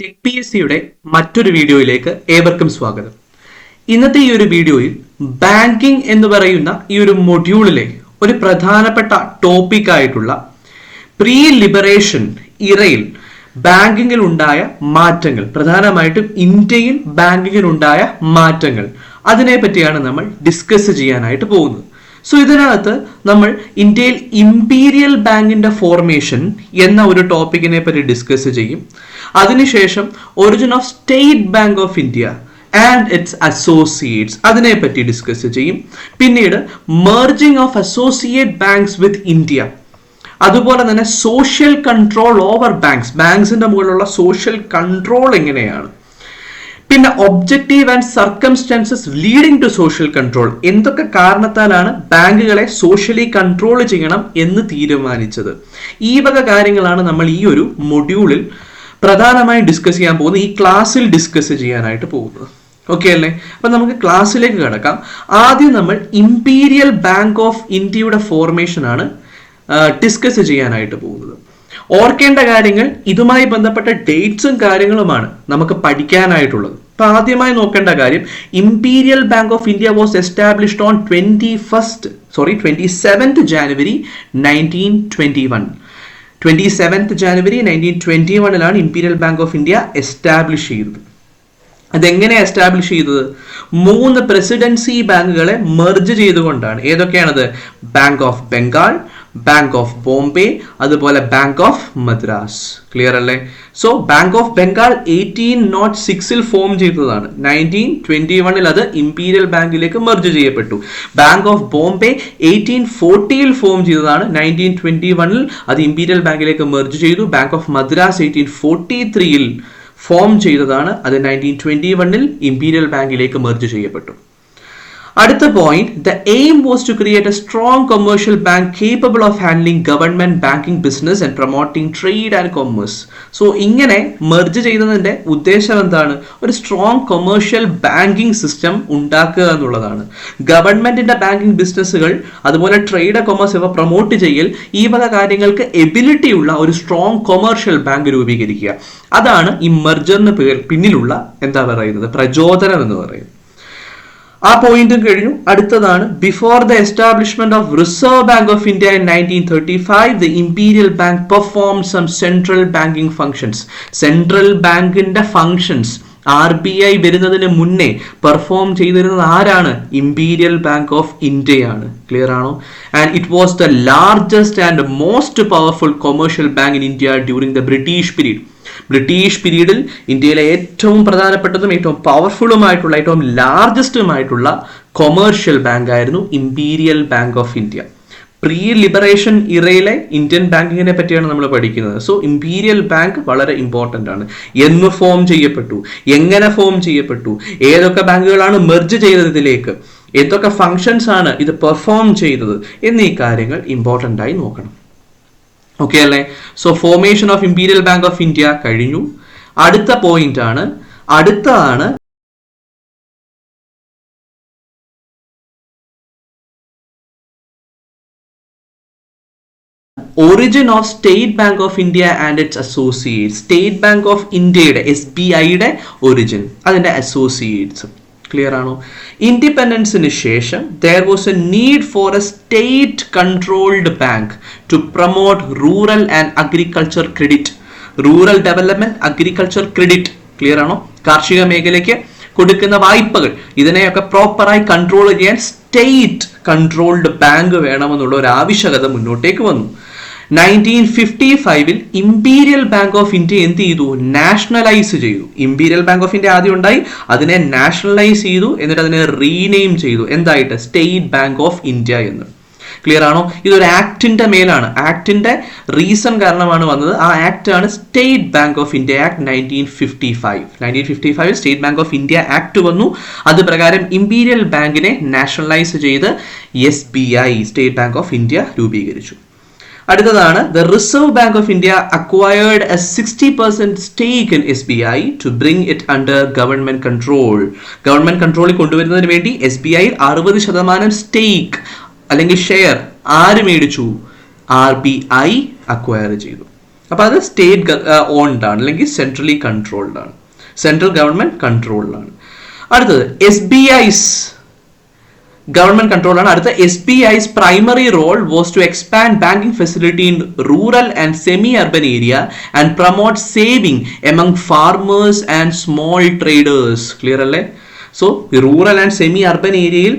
Tech P S സിയുടെ മറ്റൊരു വീഡിയോയിലേക്ക് ഏവർക്കും സ്വാഗതം. ഇന്നത്തെ ഈ ഒരു വീഡിയോയിൽ ബാങ്കിംഗ് എന്ന് പറയുന്ന ഈ ഒരു മൊഡ്യൂളിലെ ഒരു പ്രധാനപ്പെട്ട ടോപ്പിക് ആയിട്ടുള്ള പ്രീ ലിബറേഷൻ ഇറയിൽ ബാങ്കിങ്ങിൽ ഉണ്ടായ മാറ്റങ്ങൾ പ്രധാനമായിട്ടും ഇന്ത്യയിൽ ബാങ്കിങ്ങിൽ ഉണ്ടായ മാറ്റങ്ങൾ അതിനെ പറ്റിയാണ് നമ്മൾ ഡിസ്കസ് ചെയ്യാനായിട്ട് പോകുന്നത്. സോ ഇതിനകത്ത് നമ്മൾ ഇന്ത്യയിൽ ഇമ്പീരിയൽ ബാങ്കിന്റെ ഫോർമേഷൻ എന്ന ഒരു ടോപ്പിക്കിനെ പറ്റി ഡിസ്കസ് ചെയ്യും. അതിനുശേഷം origin of State Bank of India and its associates അതിനെ പറ്റി ഡിസ്കസ് ചെയ്യും. പിന്നീട് merging of associate banks with India അതുപോലെ തന്നെ സോഷ്യൽ കൺട്രോൾ ഓവർ ബാങ്ക്സ് ബാങ്ക്സിന്റെ മുകളിലുള്ള സോഷ്യൽ കൺട്രോൾ എങ്ങനെയാണ്? പിന്നെ objective and circumstances leading to social control എന്തൊക്കെ കാരണത്താലാണ് ബാങ്കുകളെ സോഷ്യലി കൺട്രോൾ ചെയ്യണം എന്ന് തീരുമാനിച്ചത്? ഈ വക കാര്യങ്ങളാണ് നമ്മൾ ഈ ഒരു മൊഡ്യൂളിൽ പ്രധാനമായും ഡിസ്കസ് ചെയ്യാൻ പോകുന്നത്. ഈ ക്ലാസ്സിൽ ഡിസ്കസ് ചെയ്യാനായിട്ട് പോകുന്നത്. ഓക്കെ അല്ലേ? അപ്പൊ നമുക്ക് ക്ലാസ്സിലേക്ക് കിടക്കാം. ആദ്യം നമ്മൾ ഇമ്പീരിയൽ ബാങ്ക് ഓഫ് ഇന്ത്യയുടെ ഫോർമേഷൻ ആണ് ഡിസ്കസ് ചെയ്യാനായിട്ട് പോകുന്നത്. ഓർക്കേണ്ട കാര്യങ്ങൾ ഇതുമായി ബന്ധപ്പെട്ട ഡേറ്റ്സും കാര്യങ്ങളുമാണ് നമുക്ക് പഠിക്കാനായിട്ടുള്ളത്. അപ്പൊ ആദ്യമായി നോക്കേണ്ട കാര്യം imperial bank of India was established on twenty first sorry twenty seventh January nineteen twenty one twenty seventh January nineteen twenty വണ്ണിലാണ് imperial bank of India establish ചെയ്തത്. അതെങ്ങനെ എസ്റ്റാബ്ലിഷ് ചെയ്തത്? മൂന്ന് പ്രസിഡൻസി ബാങ്കുകളെ മെർജ് ചെയ്തുകൊണ്ടാണ്. ഏതൊക്കെയാണത്? Bank of Bengal Bank of Bombay അതുപോലെ bank of Madras clear അല്ലേ? So Bank of Bengal eighteen nought സിക്സിൽ form ചെയ്തതാണ്. നയന്റീൻ ട്വന്റി വണ്ണിൽ അത് ഇമ്പീരിയൽ ബാങ്കിലേക്ക് മെർജ് ചെയ്യപ്പെട്ടു. ബാങ്ക് ഓഫ് ബോംബെ എയ്റ്റീൻ ഫോർട്ടിയിൽ ഫോം ചെയ്തതാണ്. നയന്റീൻ ട്വന്റി വണ്ണിൽ അത് ഇമ്പീരിയൽ ബാങ്കിലേക്ക് മെർജ് ചെയ്തു. Bank of Madras eighteen forty ത്രീയിൽ ഫോം ചെയ്തതാണ്. അത് നയന്റീൻ ട്വന്റി വണ്ണിൽ ഇമ്പീരിയൽ ബാങ്കിലേക്ക് മെർജ് ചെയ്യപ്പെട്ടു. അടുത്ത point the aim was to create a strong commercial bank capable of handling government banking business and promoting trade and commerce so ഇങ്ങനെ merge ചെയ്യുന്നതിന്റെ ഉദ്ദേശം എന്താണ്? ഒരു സ്ട്രോങ് കൊമേഴ്ഷ്യൽ ബാങ്കിംഗ് സിസ്റ്റം ഉണ്ടാക്കുക എന്നുള്ളതാണ്. ഗവൺമെന്റിന്റെ ബാങ്കിംഗ് ബിസിനസ്സുകൾ അതുപോലെ ട്രേഡ് കൊമേഴ്സ് ഇവ പ്രൊമോട്ട് ചെയ്യൽ ഈ വക കാര്യങ്ങൾക്ക് എബിലിറ്റി ഉള്ള ഒരു സ്ട്രോങ് കൊമേഴ്ഷ്യൽ ബാങ്ക് രൂപീകരിക്കുക. അതാണ് ഈ മെർജറിന് പിന്നിലുള്ള എന്താ പറയുന്നത്? പ്രചോദനം എന്ന് പറയുന്നത്. ആ പോയിന്റും കഴിഞ്ഞു. അടുത്തതാണ് before the establishment of Reserve Bank of India in nineteen thirty five the Imperial Bank perform some central banking functions central ബാങ്കിന്റെ ഫംഗ്ഷൻസ് ആർ ബി ഐ വരുന്നതിന് മുന്നേ പെർഫോം ചെയ്തിരുന്നത് ആരാണ്? ഇമ്പീരിയൽ ബാങ്ക് ഓഫ് ഇന്ത്യയാണ് ക്ലിയർ ആണോ? And it was the largest and most powerful commercial bank in India during the British period British പീരീഡിൽ ഇന്ത്യയിലെ ഏറ്റവും പ്രധാനപ്പെട്ടതും ഏറ്റവും പവർഫുള്ളുമായിട്ടുള്ള ഏറ്റവും ലാർജസ്റ്റുമായിട്ടുള്ള കൊമേഴ്ഷ്യൽ ബാങ്ക് ആയിരുന്നു Imperial bank of India pre liberation ഇറയിലെ Indian ബാങ്കിങ്ങിനെ പറ്റിയാണ് നമ്മൾ പഠിക്കുന്നത്. സോ ഇമ്പീരിയൽ ബാങ്ക് വളരെ ഇമ്പോർട്ടന്റ് ആണ്. എന്ന് ഫോം ചെയ്യപ്പെട്ടു? എങ്ങനെ ഫോം ചെയ്യപ്പെട്ടു? ഏതൊക്കെ ബാങ്കുകളാണ് മെർജ് ചെയ്തത് ഇതിലേക്ക്? ഏതൊക്കെ ഫങ്ഷൻസ് ആണ് ഇത് പെർഫോം ചെയ്തത്? എന്നീ കാര്യങ്ങൾ ഇമ്പോർട്ടന്റ് ആയി നോക്കണം. ഓക്കെ അല്ലേ? So formation of imperial bank of India കഴിഞ്ഞു. അടുത്ത പോയിന്റ് ആണ്. അടുത്തതാണ് origin of state bank of India and its associates state bank of ഇന്ത്യയുടെ എസ് ബി ഐയുടെ ഒറിജിൻ അതിന്റെ അസോസിയേറ്റ്സ് ക്ലിയർ ആണോ? ഇൻഡിപെൻഡൻസിന് ശേഷം there was a need for a state controlled bank to promote rural and agriculture credit rural development agriculture credit clear ആണോ? കാർഷിക മേഖലയ്ക്ക് കൊടുക്കുന്ന വായ്പകൾ. ഇതിനെയൊക്കെ പ്രോപ്പറായി കൺട്രോൾ ചെയ്യാൻ സ്റ്റേറ്റ് കൺട്രോൾഡ് ബാങ്ക് വേണമെന്നുള്ള ഒരു ആവശ്യകത മുന്നോട്ടേക്ക് വന്നു. നയന്റീൻ ഫിഫ്റ്റി ഫൈവിൽ ഇമ്പീരിയൽ ബാങ്ക് ഓഫ് ഇന്ത്യ എന്ത് ചെയ്തു? നാഷണലൈസ് ചെയ്തു. ഇമ്പീരിയൽ ബാങ്ക് ഓഫ് ഇന്ത്യ ആദ്യം ഉണ്ടായി അതിനെ നാഷണലൈസ് ചെയ്തു എന്നിട്ട് അതിനെ റീനെയിം ചെയ്തു. എന്തായിട്ട്? സ്റ്റേറ്റ് ബാങ്ക് ഓഫ് ഇന്ത്യ എന്ന്. ക്ലിയർ ആണോ? ഇതൊരു ആക്ടിന്റെ മേലാണ്. ആക്ടിന്റെ റീസൺ കാരണമാണ് വന്നത്. ആ ആക്ട് ആണ് state bank of India act nineteen fifty five nineteen fifty five state bank of India act വന്നു. അത് പ്രകാരം ഇമ്പീരിയൽ ബാങ്കിനെ നാഷണലൈസ് ചെയ്ത് S B I state bank of India രൂപീകരിച്ചു. അടുത്തതാണ് the reserve bank of India acquired a sixty percent stake in S B I to bring it under government control government കൺട്രോളിൽ കൊണ്ടുവരുന്നതിന് വേണ്ടി എസ് ബി ഐയിൽ അറുപത് ശതമാനം സ്റ്റേക്ക് അല്ലെങ്കിൽ ഷെയർ ആര് മേടിച്ചു? ആർ ബി ഐ അക്വയർ ചെയ്തു. അപ്പോൾ അത് സ്റ്റേറ്റ് ഓൺഡ് ആണ് അല്ലെങ്കിൽ സെൻട്രലി കൺട്രോൾഡ് ആണ്. സെൻട്രൽ ഗവൺമെന്റ് കൺട്രോൾഡ് ആണ്. അടുത്തത് S B I's government control ആണ്. അടുത്ത S B I's primary role was to expand banking facility in rural and semi urban area and promote saving among farmers and small traders clear അല്ലേ? So rural and semi urban ഏരിയയിൽ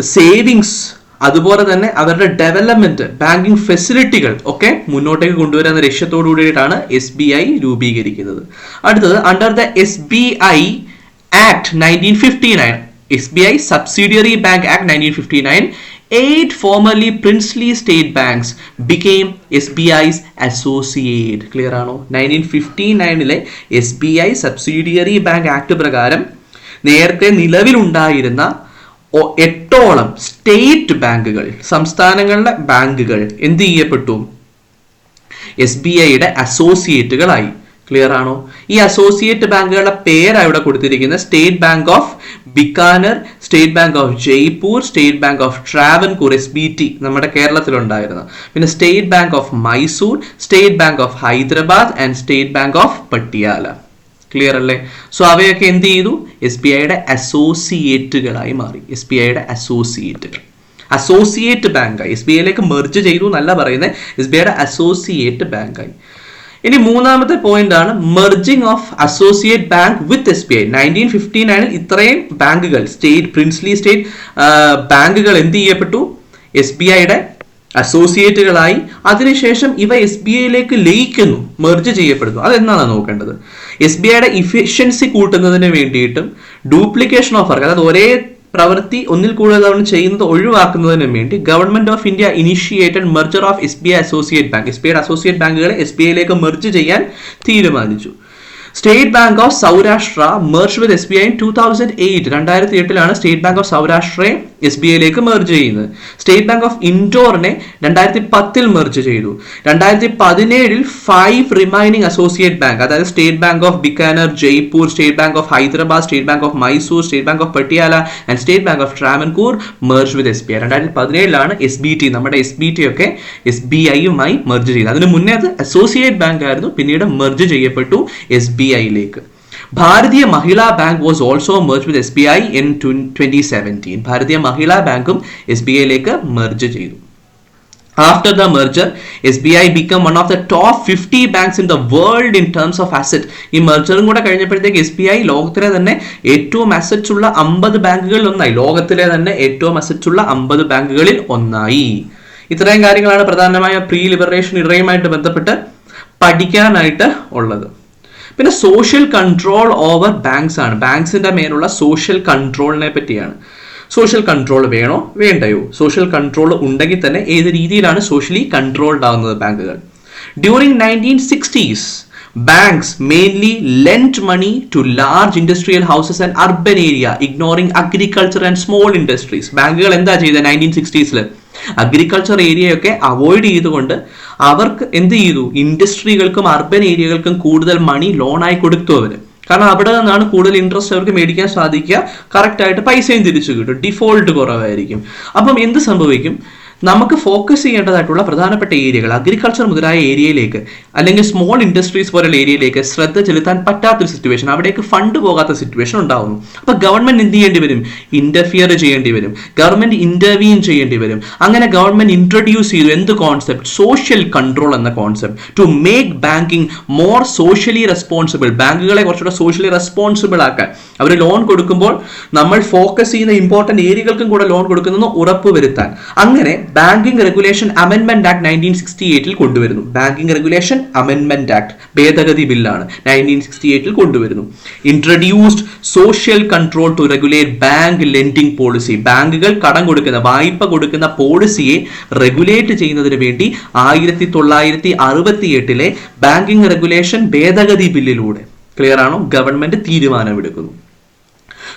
savings അതുപോലെ തന്നെ അവരുടെ development banking ഫെസിലിറ്റികൾ ഒക്കെ മുന്നോട്ടേക്ക് കൊണ്ടുവരാൻ ലക്ഷ്യത്തോടു കൂടിയിട്ടാണ് എസ് ബി ഐ രൂപീകരിക്കുന്നത്. അടുത്തത് under the S B I act nineteen fifty nine nineteen fifty nine eight formerly princely state banks became S B I's associate clear ആണോ? Nineteen fifty നയനിലെ S B I subsidiary bank act പ്രകാരം നേരത്തെ നിലവിലുണ്ടായിരുന്ന എട്ടോളം state ബാങ്കുകൾ സംസ്ഥാനങ്ങളിലെ ബാങ്കുകൾ എന്ത് ചെയ്യപ്പെട്ടു? എസ് ബി ഐയുടെ അസോസിയേറ്റുകളായി ക്ലിയർ ആണോ? ഈ അസോസിയേറ്റ് ബാങ്കുകളുടെ പേരാണ് ഇവിടെ കൊടുത്തിരിക്കുന്നത്. State bank of Bikaner state bank of Jaipur state bank of Travancore S B T നമ്മുടെ കേരളത്തിലുണ്ടായിരുന്നു. പിന്നെ state bank of Mysore state bank of Hyderabad and state bank of Patiala clear അല്ലേ? സോ അവയൊക്കെ എന്ത് ചെയ്തു? എസ് ബി ഐയുടെ അസോസിയേറ്റുകളായി മാറി. S B ഐയുടെ അസോസിയേറ്റുകൾ അസോസിയേറ്റ് ബാങ്കായി എസ് ബി ഐയിലേക്ക് മെർജ് ചെയ്തു എന്നല്ല പറയുന്നത്. എസ് ബി ഐയുടെ അസോസിയേറ്റ് ബാങ്കായി ഇനി മൂന്നാമത്തെ പോയിന്റ് ആണ് merging of associate bank with S B I nineteen fifty നയനിൽ ഇത്രയും ബാങ്കുകൾ സ്റ്റേറ്റ് പ്രിൻസ്ലി സ്റ്റേറ്റ് ബാങ്കുകൾ എന്ത് ചെയ്യപ്പെട്ടു? എസ് ബി ഐയുടെ അസോസിയേറ്റുകളായി അതിനുശേഷം ഇവ എസ് ബി ഐയിലേക്ക് ലയിക്കുന്നു മെർജ് ചെയ്യപ്പെടുന്നു. അതെന്താണ് നോക്കേണ്ടത്? എസ് ബി ഐയുടെ ഇഫിഷ്യൻസി കൂട്ടുന്നതിന് വേണ്ടിയിട്ടും ഡ്യൂപ്ലിക്കേഷൻ ഓഫ് വർക്ക് അതായത് ഒരേ പ്രവൃത്തി ഒന്നിൽ കൂടുതൽ തവണ ചെയ്യുന്നത് ഒഴിവാക്കുന്നതിന് വേണ്ടി government of India initiated merger of S B I associate bank S B ഐയുടെ അസോസിയേറ്റ് ബാങ്കുകളെ എസ് ബി ഐയിലേക്ക് മെർജ് ചെയ്യാൻ തീരുമാനിച്ചു. State bank of Saurashtra merge with S B I two thousand eight രണ്ടായിരത്തി എട്ടിലാണ് സ്റ്റേറ്റ് ബാങ്ക് ഓഫ് സൗരാഷ്ട്രയെ S B ഐയിലേക്ക് merge ചെയ്യുന്നത്. സ്റ്റേറ്റ് ബാങ്ക് ഓഫ് ഇൻഡോറിനെ രണ്ടായിരത്തി പത്തിൽ മെർജ് ചെയ്തു. രണ്ടായിരത്തി പതിനേഴിൽ ഫൈവ് റിമൈനിങ് അസോസിയേറ്റ് ബാങ്ക് അതായത് state bank of Bikaner Jaipur state bank of Hyderabad state bank of Mysore state bank of Patiala and state bank of Travancore merge with S B I രണ്ടായിരത്തി പതിനേഴിലാണ് S B T നമ്മുടെ S B T ഒക്കെ S B ഐയുമായി merge ചെയ്തത് അതിന് മുന്നേ അത് associate bank ആയിരുന്നു പിന്നീട് മെർജ് ചെയ്യപ്പെട്ടു S B ഐയിലേക്ക്. Bharatiya Mahila bank was also merge with S B I in twenty seventeen Bharatiya Mahila ബാങ്കും എസ് ബി ഐയിലേക്ക് മെർജ് ചെയ്തു. After the merger, SBI become one of the top 50 banks in the world in terms of asset. ഈ മെർജറും കൂടെ കഴിഞ്ഞപ്പോഴത്തേക്ക് S B I ലോകത്തിലെ തന്നെ ഏറ്റവും assets ഉള്ള അമ്പത് ബാങ്കുകളിൽ ഒന്നായി. ലോകത്തിലെ തന്നെ ഏറ്റവും അസറ്റ്സ് ഉള്ള അമ്പത് ബാങ്കുകളിൽ ഒന്നായി. ഇത്രയും കാര്യങ്ങളാണ് പ്രധാനമായ പ്രീ ലിബറേഷൻ ഇറയുമായിട്ട് ബന്ധപ്പെട്ട് പഠിക്കാനായിട്ട് ഉള്ളത്. പിന്നെ സോഷ്യൽ കൺട്രോൾ ഓവർ ബാങ്ക്സ് ആണ്. ബാങ്ക്സിന്റെ മേലുള്ള സോഷ്യൽ കൺട്രോളിനെ പറ്റിയാണ്. സോഷ്യൽ കൺട്രോൾ വേണോ? വേണ്ടയോ? സോഷ്യൽ കൺട്രോൾ ഉണ്ടെങ്കിൽ തന്നെ ഏത് രീതിയിലാണ് സോഷ്യലി കൺട്രോൾഡ് ആവുന്നത് ബാങ്കുകൾ? During nineteen sixties banks mainly lend money to large industrial houses and urban area ignoring agriculture and small industries ബാങ്കുകൾ എന്താ ചെയ്തത് നയന്റീൻ സിക്സ്റ്റീസിൽ അഗ്രികൾച്ചർ ഏരിയയൊക്കെ അവോയ്ഡ് ചെയ്തുകൊണ്ട് അവർക്ക് എന്ത് ചെയ്തു? ഇൻഡസ്ട്രികൾക്കും അർബൻ ഏരിയകൾക്കും കൂടുതൽ മണി ലോണായി കൊടുത്തു അവർ കാരണം അവിടെ നിന്നാണ് കൂടുതൽ ഇൻട്രസ്റ്റ് അവർക്ക് മേടിക്കാൻ സാധിക്കുക. കറക്റ്റായിട്ട് പൈസയും തിരിച്ചു കിട്ടും. ഡിഫോൾട്ട് കുറവായിരിക്കും. അപ്പം എന്ത് സംഭവിക്കും? നമുക്ക് ഫോക്കസ് ചെയ്യേണ്ടതായിട്ടുള്ള പ്രധാനപ്പെട്ട ഏരിയകൾ അഗ്രികൾച്ചർ മുതലായ ഏരിയയിലേക്ക് അല്ലെങ്കിൽ സ്മോൾ ഇൻഡസ്ട്രീസ് പോലുള്ള ഏരിയയിലേക്ക് ശ്രദ്ധ ചെലുത്താൻ പറ്റാത്തൊരു സിറ്റുവേഷൻ അവിടേക്ക് ഫണ്ട് പോകാത്ത സിറ്റുവേഷൻ ഉണ്ടാവുന്നു. അപ്പൊ ഗവൺമെന്റ് എന്ത് ചെയ്യേണ്ടി വരും? ഇന്റർഫിയർ ചെയ്യേണ്ടി വരും. ഗവൺമെന്റ് ഇന്റർവീൻ ചെയ്യേണ്ടി വരും. അങ്ങനെ ഗവൺമെന്റ് ഇൻട്രൊഡ്യൂസ് ചെയ്തു. എന്ത് കോൺസെപ്റ്റ് സോഷ്യൽ കൺട്രോൾ എന്ന concept to make banking more socially responsible ബാങ്കുകളെ കുറച്ചുകൂടെ സോഷ്യലി റെസ്പോൺസിബിൾ ആക്കാൻ. അവർ ലോൺ കൊടുക്കുമ്പോൾ നമ്മൾ ഫോക്കസ് ചെയ്യുന്ന ഇമ്പോർട്ടന്റ് ഏരിയകൾക്കും കൂടെ ലോൺ കൊടുക്കുന്നതെന്ന് ഉറപ്പ് വരുത്താൻ. അങ്ങനെ ബാങ്കിംഗ് റെഗുലേഷൻ അമെൻമെന്റ് ആക്ട് നയന്റീൻ സിക്സ്റ്റി എയ്റ്റിൽ കൊണ്ടുവരുന്നു. ബാങ്കിംഗ് റെഗുലേഷൻ അമെൻമെന്റ് ആക്ട് ഭേദഗതി ബില്ലാണ് നയന്റീൻ സിക്സ്റ്റി എയ്റ്റിൽ കൊണ്ടുവരുന്നു. Introduced social control to regulate bank lending policy ബാങ്കുകൾ കടം കൊടുക്കുന്ന വായ്പ കൊടുക്കുന്ന പോളിസിയെ റെഗുലേറ്റ് ചെയ്യുന്നതിന് വേണ്ടി ആയിരത്തി തൊള്ളായിരത്തി അറുപത്തി എട്ടിലെ ബാങ്കിംഗ് റെഗുലേഷൻ ഭേദഗതി ബില്ലിലൂടെ ക്ലിയർ ആണോ? ഗവൺമെന്റ് തീരുമാനമെടുക്കുന്നു.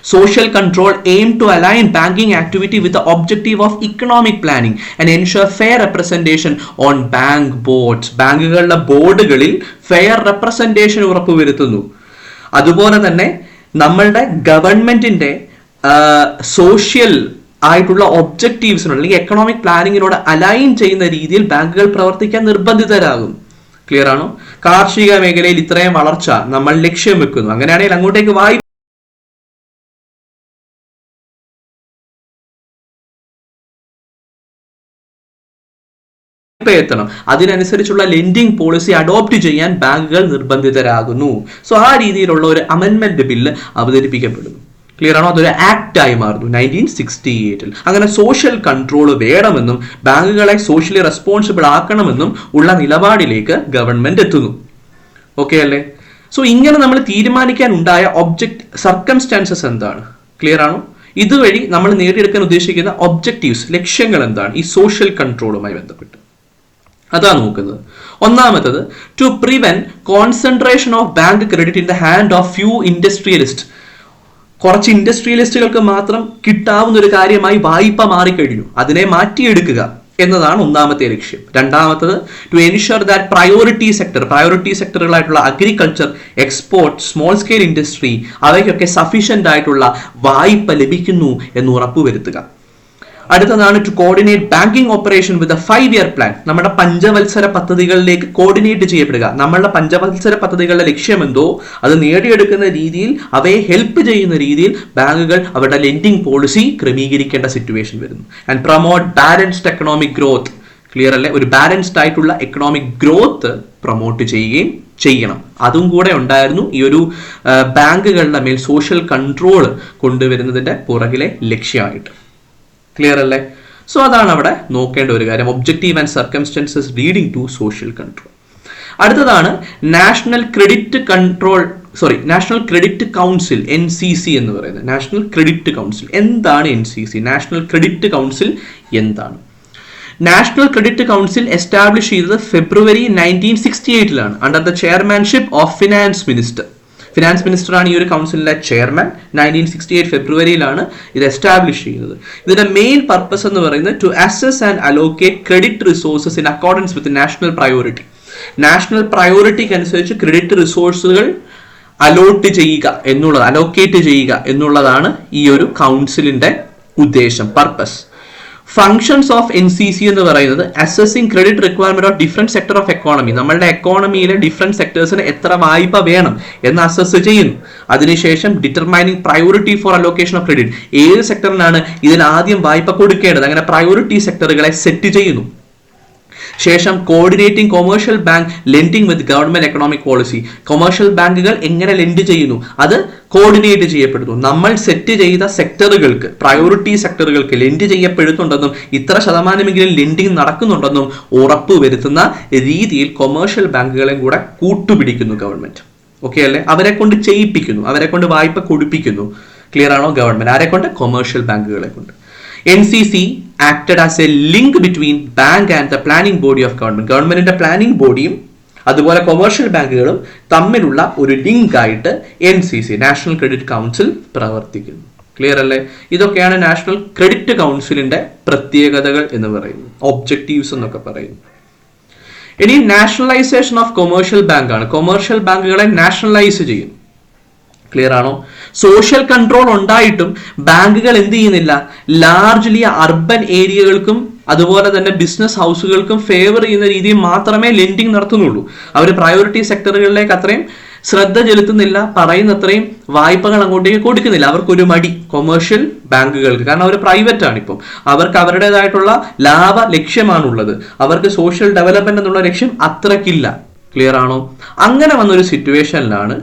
Social control aimed to align banking activity with the objective of economic planning and ensure fair representation on bank boards. ബാങ്കുകളുടെ ബോർഡുകളിൽ ഫെയർ റെപ്രസെന്റേഷൻ ഉറപ്പുവരുത്തുന്നു. അതുപോലെ തന്നെ നമ്മളുടെ ഗവൺമെന്റിന്റെ സോഷ്യൽ ആയിട്ടുള്ള ഒബ്ജക്റ്റീവ്സിനോട് അല്ലെങ്കിൽ എക്കണോമിക് പ്ലാനിങ്ങിനോട് അലൈൻ ചെയ്യുന്ന രീതിയിൽ ബാങ്കുകൾ പ്രവർത്തിക്കാൻ നിർബന്ധിതരാകും. ക്ലിയർ ആണോ? കാർഷിക മേഖലയിൽ ഇത്രയും വളർച്ച നമ്മൾ ലക്ഷ്യം വെക്കുന്നു. അങ്ങനെയാണെങ്കിൽ അങ്ങോട്ടേക്ക് വായ്പ എത്തണം. അതിനനുസരിച്ചുള്ള ലെൻഡിങ് പോളിസി അഡോപ്റ്റ് ചെയ്യാൻ ബാങ്കുകൾ നിർബന്ധിതരാകുന്നു. സോ ആ രീതിയിലുള്ള ഒരു അമെന്റ്മെന്റ് ബില്ല് അവതരിപ്പിക്കപ്പെടുന്നു. ക്ലിയർ ആണോ? അതൊരു ആക്ട് ആയി മാറുന്നു നയന്റീൻ സിക്സ്റ്റി എയ്റ്റിൽ അങ്ങനെ സോഷ്യൽ കൺട്രോൾ വേണമെന്നും ബാങ്കുകളെ സോഷ്യലി റെസ്പോൺസിബിൾ ആക്കണമെന്നും ഉള്ള നിലപാടിലേക്ക് ഗവൺമെന്റ് എത്തുന്നു. ഓക്കെ അല്ലേ? സോ ഇങ്ങനെ നമ്മൾ തീരുമാനിക്കാൻ ഉണ്ടായ ഒബ്ജക്ട് സർക്കംസ്റ്റാൻസസ് എന്താണ്? ക്ലിയർ ആണോ? ഇതുവഴി നമ്മൾ നേടിയെടുക്കാൻ ഉദ്ദേശിക്കുന്ന ഒബ്ജക്റ്റീവ്സ് ലക്ഷ്യങ്ങൾ എന്താണ്? ഈ സോഷ്യൽ കൺട്രോളുമായി ബന്ധപ്പെട്ട്. അതാണ് നോക്കുന്നത്. ഒന്നാമത്തത് to prevent concentration of bank credit in the hand of few industrialist കുറച്ച് ഇൻഡസ്ട്രിയലിസ്റ്റുകൾക്ക് മാത്രം കിട്ടാവുന്ന ഒരു കാര്യമായി വായ്പ മാറിക്കഴിഞ്ഞു. അതിനെ മാറ്റിയെടുക്കുക എന്നതാണ് ഒന്നാമത്തെ ലക്ഷ്യം. രണ്ടാമത്തത് to ensure that priority sector priority സെക്ടറുകളായിട്ടുള്ള agriculture export small scale industry അവയ്ക്കൊക്കെ sufficient ആയിട്ടുള്ള വായ്പ ലഭിക്കുന്നു എന്ന് ഉറപ്പുവരുത്തുക. അടുത്തതാണ് to coordinate banking operation with a five year plan നമ്മുടെ പഞ്ചവത്സര പദ്ധതികളിലേക്ക് കോർഡിനേറ്റ് ചെയ്യപ്പെടുക. നമ്മളുടെ പഞ്ചവത്സര പദ്ധതികളുടെ ലക്ഷ്യമെന്തോ? അത് നേടിയെടുക്കുന്ന രീതിയിൽ അവയെ ഹെൽപ്പ് ചെയ്യുന്ന രീതിയിൽ ബാങ്കുകൾ അവരുടെ ലെൻഡിങ് പോളിസി ക്രമീകരിക്കേണ്ട സിറ്റുവേഷൻ വരുന്നു. And promote balanced economic growth clear അല്ലേ? ഒരു ബാലൻസ്ഡ് ആയിട്ടുള്ള എക്കണോമിക് ഗ്രോത്ത് പ്രൊമോട്ട് ചെയ്യുകയും ചെയ്യണം. അതും കൂടെ ഉണ്ടായിരുന്നു ഈ ഒരു ബാങ്കുകളുടെ മേൽ സോഷ്യൽ കൺട്രോൾ കൊണ്ടുവരുന്നതിന്റെ പുറകിലെ ലക്ഷ്യമായിട്ട്. ക്ലിയർ അല്ലേ? സോ അതാണ് അവിടെ നോക്കേണ്ട ഒരു കാര്യം. Objective and circumstances leading to social control അടുത്തതാണ് national credit control sorry national credit council N C C എന്ന് പറയുന്നത്. നാഷണൽ ക്രെഡിറ്റ് കൗൺസിൽ എന്താണ് N C C national credit council എന്താണ്? നാഷണൽ ക്രെഡിറ്റ് കൗൺസിൽ എസ്റ്റാബ്ലിഷ് ചെയ്തത് February nineteen sixty എയ്റ്റിലാണ് under the chairmanship of finance minister finance മിനിസ്റ്ററാണ് ഈ ഒരു കൗൺസിലിന്റെ chairman nineteen sixty eight ഫെബ്രുവരിയിലാണ് ഇത് എസ്റ്റാബ്ലിഷ് ചെയ്യുന്നത്. ഇതിന്റെ മെയിൻ പർപ്പസ് എന്ന് പറയുന്നത് to assess and allocate credit resources in accordance with national priority national പ്രയോറിറ്റിക്ക് അനുസരിച്ച് ക്രെഡിറ്റ് റിസോഴ്സുകൾ അലോട്ട് ചെയ്യുക എന്നുള്ളത് അലോക്കേറ്റ് ചെയ്യുക എന്നുള്ളതാണ് ഈ ഒരു കൗൺസിലിന്റെ ഉദ്ദേശം purpose functions of N C C എന്ന് പറയുന്നത് assessing credit requirement of different sector of economy നമ്മളുടെ എക്കോണമിയിലെ ഡിഫറെന്റ് സെക്ടേഴ്സിന് എത്ര വായ്പ വേണം എന്ന് അസസ് ചെയ്യുന്നു. അതിനുശേഷം determining priority for allocation of credit ഏത് സെക്ടറിനാണ് ഇതിന് ആദ്യം വായ്പ കൊടുക്കേണ്ടത്? അങ്ങനെ പ്രയോറിറ്റി സെക്ടറുകളെ സെറ്റ് ചെയ്യുന്നു. ശേഷം coordinating commercial bank lending with government economic policy commercial ബാങ്കുകൾ എങ്ങനെ ലെൻഡ് ചെയ്യുന്നു? അത് കോർഡിനേറ്റ് ചെയ്യപ്പെടുന്നു. നമ്മൾ സെറ്റ് ചെയ്ത സെക്ടറുകൾക്ക് പ്രയോറിറ്റി സെക്ടറുകൾക്ക് ലെൻഡ് ചെയ്യപ്പെടുന്നുണ്ടെന്നും ഇത്ര ശതമാനമെങ്കിലും ലെൻഡിങ് നടക്കുന്നുണ്ടെന്നും ഉറപ്പ് വരുത്തുന്ന രീതിയിൽ കൊമേഴ്ഷ്യൽ ബാങ്കുകളെയും കൂടെ കൂട്ടുപിടിക്കുന്നു ഗവൺമെന്റ് ഓക്കെ അല്ലേ? അവരെ കൊണ്ട് ചെയ്യിപ്പിക്കുന്നു. അവരെ കൊണ്ട് വായ്പ കൊടുപ്പിക്കുന്നു. ക്ലിയർ ആണോ ഗവൺമെന്റ് ആരെ കൊണ്ട്? കൊമേഴ്ഷ്യൽ ബാങ്കുകളെ കൊണ്ട്. N C C acted as a link between bank and the planning body of government ഗവൺമെന്റിന്റെ പ്ലാനിംഗ് ബോഡിയും അതുപോലെ കൊമേഴ്ഷ്യൽ ബാങ്കുകളും തമ്മിലുള്ള ഒരു ലിങ്ക് ആയിട്ട് N C C national credit council പ്രവർത്തിക്കുന്നു. ക്ലിയർ അല്ലേ? ഇതൊക്കെയാണ് നാഷണൽ ക്രെഡിറ്റ് കൗൺസിലിന്റെ പ്രത്യേകതകൾ എന്ന് പറയുന്നത്. ഒബ്ജക്റ്റീവ്സ് എന്നൊക്കെ പറയുന്നു ഇനി നാഷണലൈസേഷൻ ഓഫ് കൊമേഴ്ഷ്യൽ ബാങ്കാണ് കൊമേഴ്ഷ്യൽ ബാങ്കുകളെ നാഷണലൈസ് ചെയ്യുന്നു. ക്ലിയർ ആണോ? സോഷ്യൽ കൺട്രോൾ ഉണ്ടായിട്ടും ബാങ്കുകൾ എന്ത് ചെയ്യുന്നില്ല ലാർജ്ലി അർബൻ ഏരിയകൾക്കും അതുപോലെ തന്നെ ബിസിനസ് ഹൗസുകൾക്കും ഫേവർ ചെയ്യുന്ന രീതിയിൽ മാത്രമേ ലെൻഡിങ് നടത്തുന്നുള്ളൂ. അവർ പ്രയോറിറ്റി സെക്ടറുകളിലേക്ക് അത്രയും ശ്രദ്ധ ചെലുത്തുന്നില്ല പറയുന്നത്രയും വായ്പകൾ അങ്ങോട്ടേക്ക് കൊടുക്കുന്നില്ല. അവർക്ക് ഒരു മടി കൊമേഴ്ഷ്യൽ ബാങ്കുകൾക്ക്. കാരണം അവർ പ്രൈവറ്റ് ആണ് ഇപ്പം. അവർക്ക് അവരുടേതായിട്ടുള്ള ലാഭ ലക്ഷ്യമാണുള്ളത്. അവർക്ക് സോഷ്യൽ ഡെവലപ്മെന്റ് എന്നുള്ള ലക്ഷ്യം അത്രക്കില്ല. ക്ലിയർ ആണോ? അങ്ങനെ വന്നൊരു സിറ്റുവേഷനിലാണ്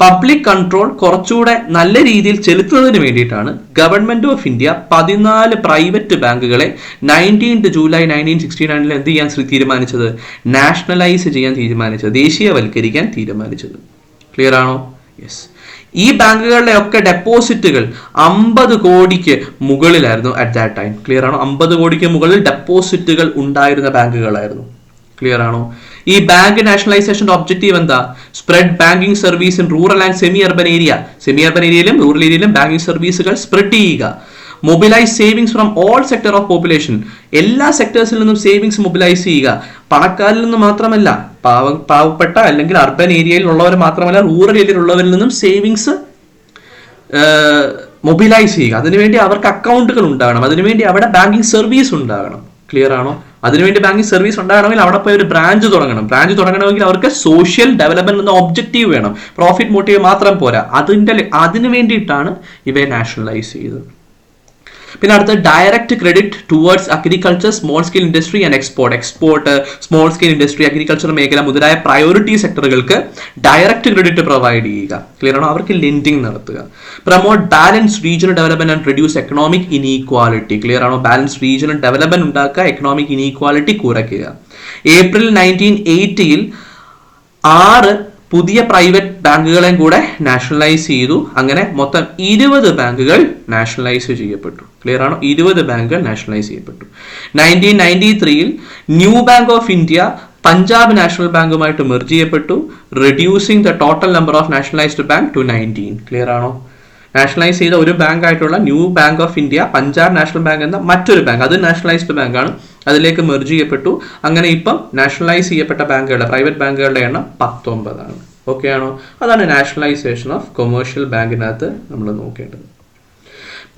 പബ്ലിക് കൺട്രോൾ കുറച്ചുകൂടെ നല്ല രീതിയിൽ ചെലുത്തുന്നതിന് വേണ്ടിയിട്ടാണ് ഗവൺമെന്റ് ഓഫ് ഇന്ത്യ പതിനാല് പ്രൈവറ്റ് ബാങ്കുകളെ നയന്റീൻത് ജൂലൈ നയന്റീൻ സിക്സ്റ്റി നയനിൽ എന്ത് ചെയ്യാൻ തീരുമാനിച്ചത്? നാഷണലൈസ് ചെയ്യാൻ തീരുമാനിച്ചത്. ദേശീയവൽക്കരിക്കാൻ തീരുമാനിച്ചത്. ക്ലിയർ ആണോ? യെസ് ഈ ബാങ്കുകളുടെ ഒക്കെ ഡെപ്പോസിറ്റുകൾ അമ്പത് കോടിക്ക് മുകളിലായിരുന്നു അറ്റ് ദാറ്റ് ടൈം ക്ലിയർ ആണോ? അമ്പത് കോടിക്ക് മുകളിൽ ഡെപ്പോസിറ്റുകൾ ഉണ്ടായിരുന്ന ബാങ്കുകളായിരുന്നു. ക്ലിയർ ആണോ? ഈ ബാങ്ക് നാഷണലൈസേഷന്റെ ഒബ്ജക്റ്റീവ് എന്താ? Spread banking service in rural and semi urban area semi urban ഏരിയയിലും റൂറൽ ഏരിയയിലും ബാങ്കിങ് സർവീസുകൾ സ്പ്രെഡ് ചെയ്യുക. Mobilise savings from all sector of population എല്ലാ സെക്ടേഴ്സിൽ നിന്നും സേവിങ്സ് മൊബിലൈസ് ചെയ്യുക. പണക്കാരിൽ നിന്ന് മാത്രമല്ല പാവ പാവപ്പെട്ട അല്ലെങ്കിൽ അർബൻ ഏരിയയിലുള്ളവർ മാത്രമല്ല റൂറൽ ഏരിയയിലുള്ളവരിൽ നിന്നും സേവിങ്സ് മൊബിലൈസ് ചെയ്യുക. അതിനുവേണ്ടി അവർക്ക് അക്കൗണ്ടുകൾ ഉണ്ടാകണം. അതിനുവേണ്ടി അവിടെ ബാങ്കിങ് സർവീസ് ഉണ്ടാകണം. ക്ലിയർ ആണോ? അതിനുവേണ്ടി ബാങ്കിങ് സർവീസ് ഉണ്ടാകണമെങ്കിൽ അവിടെ പോയി ഒരു ബ്രാഞ്ച് തുടങ്ങണം. ബ്രാഞ്ച് തുടങ്ങണമെങ്കിൽ അവർക്ക് സോഷ്യൽ ഡെവലപ്മെന്റ് എന്ന ഒബ്ജക്റ്റീവ് വേണം. പ്രോഫിറ്റ് മോട്ടീവ് മാത്രം പോരാ. അതിന്റെ അതിനു വേണ്ടിയിട്ടാണ് ഇവയെ നാഷണലൈസ് ചെയ്തത്. പിന്നെ അടുത്ത direct credit towards agriculture small scale industry and export export small scale industry agriculture മേഖല മുതലായ പ്രയോറിറ്റി സെക്ടറുകൾക്ക് ഡയറക്റ്റ് ക്രെഡിറ്റ് പ്രൊവൈഡ് ചെയ്യുക. ക്ലിയർ ആണോ? അവർക്ക് ലെൻഡിങ് നടത്തുക. Promote balance regional development and reduce economic inequality clear ആണോ? ബാലൻസ് റീജിയണൽ ഡെവലപ്മെന്റ് ഉണ്ടാക്കുക economic inequality കുറയ്ക്കുക. ഏപ്രിൽ നയന്റീൻ എയ്റ്റിയിൽ ആറ് പുതിയ പ്രൈവറ്റ് ബാങ്കുകളെയും കൂടെ നാഷണലൈസ് ചെയ്തു. അങ്ങനെ മൊത്തം ഇരുപത് ബാങ്കുകൾ നാഷണലൈസ് ചെയ്യപ്പെട്ടു. ക്ലിയർ ആണോ? ഇരുപത് ബാങ്കുകൾ നാഷണലൈസ് ചെയ്യപ്പെട്ടു. നയന്റീൻ നയന്റി ത്രീയിൽ new bank of India Punjab national ബാങ്കുമായിട്ട് merge ചെയ്യപ്പെട്ടു. Reducing the total number of nationalised bank to nineteen clear ആണോ? നാഷണലൈസ് ചെയ്ത ഒരു ബാങ്ക് ആയിട്ടുള്ള new bank of India Punjab national bank എന്ന മറ്റൊരു ബാങ്ക് അത് നാഷണലൈസ്ഡ് ബാങ്കാണ് അതിലേക്ക് മെർജ് ചെയ്യപ്പെട്ടു. അങ്ങനെ ഇപ്പം നാഷണലൈസ് ചെയ്യപ്പെട്ട ബാങ്കുകളുടെ പ്രൈവറ്റ് ബാങ്കുകളുടെ എണ്ണം പത്തൊമ്പതാണ്. ഓക്കെ ആണോ അതാണ് നാഷണലൈസേഷൻ ഓഫ് കൊമേഴ്ഷ്യൽ ബാങ്കിനകത്ത് നമ്മൾ നോക്കേണ്ടത്.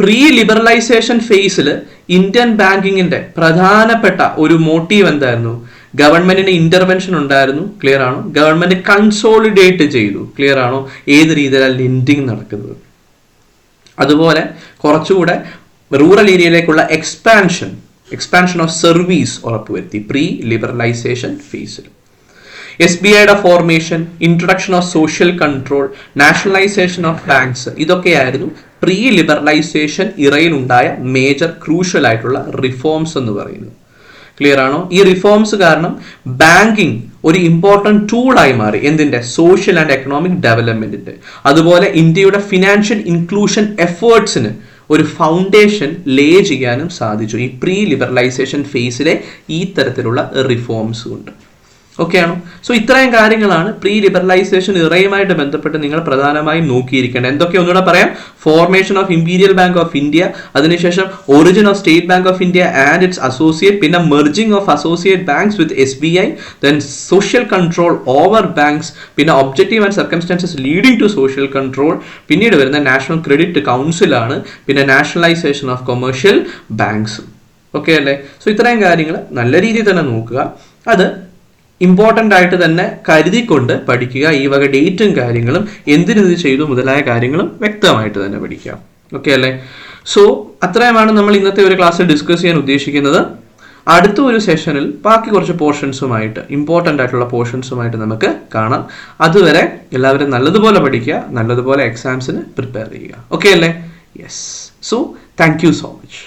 പ്രീ ലിബറലൈസേഷൻ ഫേസിൽ ഇന്ത്യൻ ബാങ്കിങ്ങിന്റെ പ്രധാനപ്പെട്ട ഒരു മോട്ടീവ് എന്തായിരുന്നു? ഗവൺമെന്റിന് ഇന്റർവെൻഷൻ ഉണ്ടായിരുന്നു ക്ലിയർ ആണോ? ഗവൺമെന്റ് കൺസോളിഡേറ്റ് ചെയ്തു ക്ലിയർ ആണോ? ഏത് രീതിയിലാണ് ലെൻഡിങ് നടക്കുന്നത്? അതുപോലെ കുറച്ചുകൂടെ റൂറൽ ഏരിയയിലേക്കുള്ള എക്സ്പാൻഷൻ എക്സ്പാൻഷൻ ഓഫ് സർവീസ് ഉറപ്പുവരുത്തി പ്രീ ലിബറലൈസേഷൻ ഫേസിൽ എസ് ബി ഐയുടെ formation introduction of social control nationalisation of banks ഇതൊക്കെയായിരുന്നു പ്രീ ലിബറലൈസേഷൻ ഇറയിൽ ഉണ്ടായ മേജർ ക്രൂഷ്യൽ ആയിട്ടുള്ള റിഫോംസ് എന്ന് പറയുന്നത്. ക്ലിയർ ആണോ? ഈ റിഫോംസ് കാരണം ബാങ്കിങ് ഒരു ഇമ്പോർട്ടന്റ് ടൂളായി മാറി. എന്തിന്റെ സോഷ്യൽ ആൻഡ് എക്കണോമിക് ഡെവലപ്മെന്റിന്റെ അതുപോലെ ഇന്ത്യയുടെ ഫിനാൻഷ്യൽ ഇൻക്ലൂഷൻ എഫേർട്സിന് ഒരു ഫൗണ്ടേഷൻ ലേ ചെയ്യാനും സാധിച്ചു. ഈ പ്രീ ലിബറലൈസേഷൻ ഫേസിലെ ഈ തരത്തിലുള്ള റിഫോംസ് കൊണ്ട്. ഓക്കെ ആണോ സോ ഇത്രയും കാര്യങ്ങളാണ് പ്രീ ലിബറലൈസേഷൻ ഇറയുമായിട്ട് ബന്ധപ്പെട്ട് നിങ്ങൾ പ്രധാനമായും നോക്കിയിരിക്കേണ്ടത്. എന്തൊക്കെ? ഒന്നുകൂടെ പറയാം. Formation of imperial bank of India അതിനുശേഷം origin of state bank of India and its associate പിന്നെ merging of associate banks with S B I then social control over banks പിന്നെ objective and circumstances leading to social control പിന്നീട് വരുന്ന national credit council ആണ് പിന്നെ nationalisation of commercial ബാങ്ക്സും okay അല്ലേ? So ഇത്രയും കാര്യങ്ങൾ നല്ല രീതിയിൽ തന്നെ നോക്കുക. അത് ഇമ്പോർട്ടന്റ് ആയിട്ട് തന്നെ കരുതിക്കൊണ്ട് പഠിക്കുക. ഈ വക ഡേറ്റും കാര്യങ്ങളും എന്തിനിത് ചെയ്തു മുതലായ കാര്യങ്ങളും വ്യക്തമായിട്ട് തന്നെ പഠിക്കുക. ഓക്കെ അല്ലേ? സോ അത്രയുമാണ് നമ്മൾ ഇന്നത്തെ ഒരു ക്ലാസ്സിൽ ഡിസ്കസ് ചെയ്യാൻ ഉദ്ദേശിക്കുന്നത്. അടുത്ത ഒരു സെഷനിൽ ബാക്കി കുറച്ച് പോർഷൻസുമായിട്ട് ഇമ്പോർട്ടന്റ് ആയിട്ടുള്ള പോർഷൻസുമായിട്ട് നമുക്ക് കാണാം. അതുവരെ എല്ലാവരും നല്ലതുപോലെ പഠിക്കുക നല്ലതുപോലെ എക്സാംസിന് പ്രിപ്പയർ ചെയ്യുക. ഓക്കെ അല്ലേ? Yes so thank you so much